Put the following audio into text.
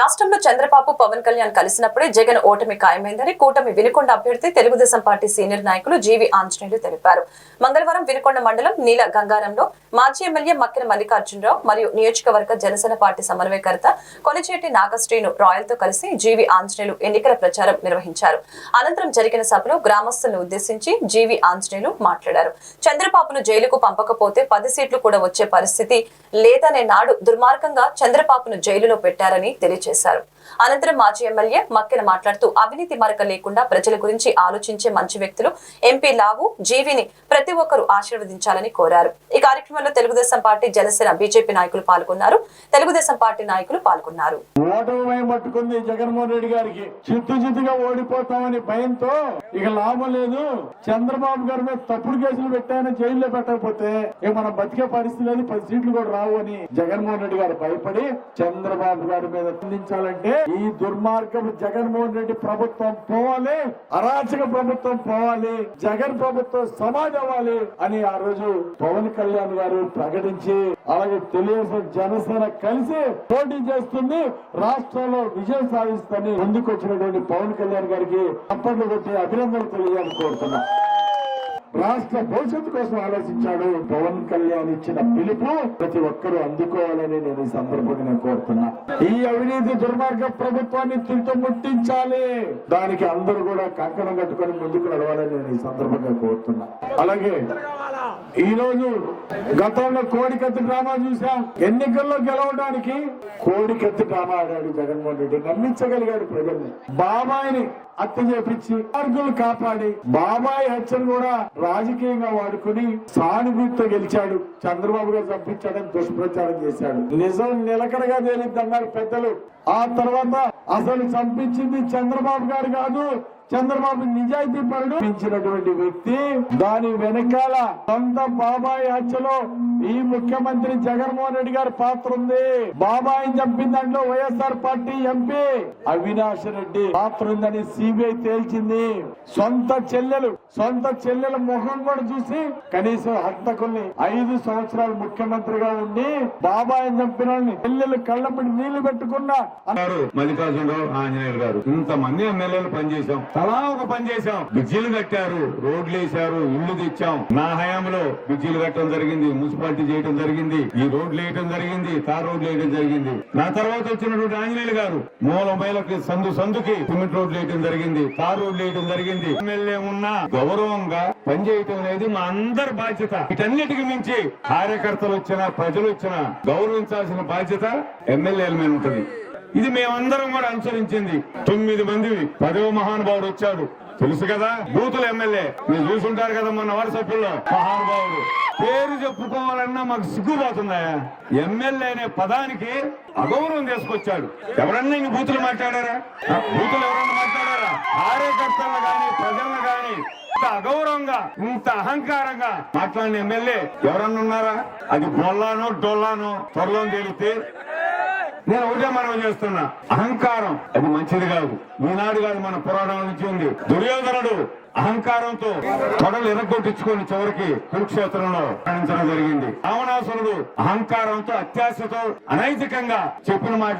రాష్ట్రంలో చంద్రబాబు పవన్ కళ్యాణ్ కలిసినప్పుడే జగన్ ఓటమి ఖాయమైందని కూటమి వినుకొండ అభ్యర్థి తెలుగుదేశం పార్టీ సీనియర్ నాయకులు జీవి ఆంజనేయులు తెలిపారు. మంగళవారం వినుకొండ మండలం నీల గంగారంలో మాజీ ఎమ్మెల్యే మక్కిన మల్లికార్జునరావు మరియు నియోజకవర్గ జనసేన పార్టీ సమన్వయకర్త కొలిచేటి నాగశ్రీను రాయల్తో కలిసి జీవి ఆంజనేయులు ఎన్నికల ప్రచారం నిర్వహించారు. అనంతరం జరిగిన సభలో గ్రామస్తులను ఉద్దేశించి జీవి ఆంజనేయులు మాట్లాడారు. చంద్రబాబును జైలుకు పంపకపోతే పది సీట్లు కూడా వచ్చే పరిస్థితి లేదనే నాడు దుర్మార్గంగా చంద్రబాబును జైలులో పెట్టారని తెలియజేశారు. rechazaron. అనంతరం మాజీ ఎమ్మెల్యే మక్కెన మాట్లాడుతూ అవినీతి మరక లేకుండా ప్రజల గురించి ఆలోచించే మంచి వ్యక్తులు ఎంపీ లావు జీవిని ప్రతి ఒక్కరూ ఆశీర్వదించాలని కోరారు. ఈ కార్యక్రమంలో తెలుగుదేశం పార్టీ జనసేన బీజేపీ నాయకులు పాల్గొన్నారు. తెలుగుదేశం పార్టీ నాయకులు పాల్గొన్నారు. పట్టుకుంది జగన్మోహన్ రెడ్డి గారికి. చిత్తు చిత్తుగా ఓడిపోతామని భయంతో ఇక లాభం లేదు. చంద్రబాబు గారి మీద తప్పుడు కేసులు పెట్టాయని జైల్లో పెట్టకపోతే ఇక మనం బతికే పరిస్థితి లేదు. పది సీట్లు కూడా రావు అని జగన్మోహన్ రెడ్డి గారు భయపడి చంద్రబాబు గారి మీద స్పందించాలంటే ఈ దుర్మార్గం జగన్మోహన్ రెడ్డి ప్రభుత్వం పోవాలి అరాచక ప్రభుత్వం పోవాలి జగన్ ప్రభుత్వం సమాజం అవ్వాలి అని ఆ రోజు పవన్ కళ్యాణ్ గారు ప్రకటించి అలాగే తెలుగుదేశం జనసేన కలిసి పోటీ చేస్తుంది రాష్ట్రంలో విజయం సాధిస్తుందని ముందుకొచ్చినటువంటి పవన్ కళ్యాణ్ గారికి తప్పట్లు కొట్టి అభినందనలు తెలియాలని కోరుతున్నా. రాష్ట్ర భవిష్యత్తు కోసం ఆలోచించాడు. పవన్ కళ్యాణ్ ఇచ్చిన పిలుపు ప్రతి ఒక్కరూ అందుకోవాలని నేను ఈ సందర్భంగా నేను కోరుతున్నా. ఈ అవినీతి దుర్మార్గ ప్రభుత్వాన్ని తుల్తో ముట్టించాలి. దానికి అందరూ కూడా కంకణం కట్టుకొని ముందుకు నడవాలని నేను ఈ సందర్భంగా కోరుతున్నా. అలాగే ఈ రోజు గతంలో కోడికత్తి డ్రామా చూసాం ఎన్నికల్లో గెలవడానికి కోడికత్తి డ్రామా ఆడాడు జగన్మోహన్ రెడ్డి. నమ్మించగలిగాడు ప్రజల్ని. బాబాయిని హత్య చేపించి మార్గులు కాపాడి బాబాయ్ హత్యను కూడా రాజకీయంగా వాడుకుని సానుభూతితో గెలిచాడు. చంద్రబాబు గారు చంపించాడని దుష్ప్రచారం చేశాడు. నిజం నిలకడగా తేలిద్దన్నారు పెద్దలు. ఆ తర్వాత అసలు చంపించింది చంద్రబాబు గారు కాదు చంద్రబాబు నిజాయితీ పరుడు ఇచ్చినటువంటి వ్యక్తి. దాని వెనకాల సొంత బాబాయ్ హత్యలో ఈ ముఖ్యమంత్రి జగన్మోహన్ రెడ్డి గారి పాత్ర ఉంది. బాబాయ్ చంపిన దాంట్లో YSR party MP Avinash Reddy పాత్ర ఉందని సిబిఐ తేల్చింది. సొంత చెల్లెలు సొంత చెల్లెల ముఖం కూడా చూసి కనీసం హంతకుల్ని ఐదు సంవత్సరాలు ముఖ్యమంత్రిగా ఉండి బాబాయ్ చంపిన చెల్లెలు కళ్ళపడి నీళ్ళు పెట్టుకున్నా గారు మల్లికార్జునరావు ఆంజనేయులు గారు ఇంతమంది ఎమ్మెల్యేలు పనిచేశాం. తలా ఒక పని చేశాం. బ్రిడ్జిలు కట్టారు రోడ్లు వేశారు ఇల్లు తెచ్చాం. నా హయాంలో బ్రిడ్జిలు కట్టడం జరిగింది మున్సిపాలిటీ చేయడం జరిగింది ఈ రోడ్లు వేయడం జరిగింది తార్ రోడ్లు వేయడం జరిగింది. నా తర్వాత వచ్చినటువంటి ఆంజనేయులు గారు మూల మైలకి సందు సందుకి సిమెంట్ రోడ్లు వేయడం జరిగింది తార్ రోడ్లు వేయడం జరిగింది. ఎమ్మెల్యే ఉన్న గౌరవంగా పనిచేయటం అనేది మా అందరి బాధ్యత. వీటన్నిటికి మించి కార్యకర్తలు వచ్చినా ప్రజలు వచ్చినా గౌరవించాల్సిన బాధ్యత ఎమ్మెల్యేల మీద ఉంటుంది. ఇది మేమందరం కూడా అనుసరించింది. తొమ్మిది మంది పదవ మహానుభావుడు వచ్చాడు. తెలుసు కదా? బూతుల ఎమ్మెల్యే. మీరు చూసుంటారు కదా మొన్న వాట్సాప్లో మహానుభావుడు. పేరు చెప్పుకోవాలన్నా మాకు సిగ్గుపోతుందా? ఎమ్మెల్యే అనే పదానికి అగౌరవం తీసుకొచ్చాడు. ఎవరన్నా ఇంక బూతులు మాట్లాడారా? బూతులు ఎవరన్నా మాట్లాడారా? కార్యకర్తలు కానీ ప్రజలను కానీ ఇంత అగౌరవంగా ఇంత అహంకారంగా మాట్లాడిన ఎమ్మెల్యే ఎవరన్నా ఉన్నారా? అది బొల్లానో డొల్లానో త్వరలో తెలిస్తే నేను ఒకటే మనం చేస్తున్నా. అహంకారం అది మంచిది కాదు. ఈనాడు కాదు మన పురాణం నుంచి ఉంది. దుర్యోధనుడు అహంకారంతో తొడలు ఎరగొట్టించుకొని చివరికి కురుక్షేత్రంలో మరణించడం జరిగింది. రావణాసురుడు అహంకారంతో అత్యాశతో అనైతికంగా చెప్పిన మాట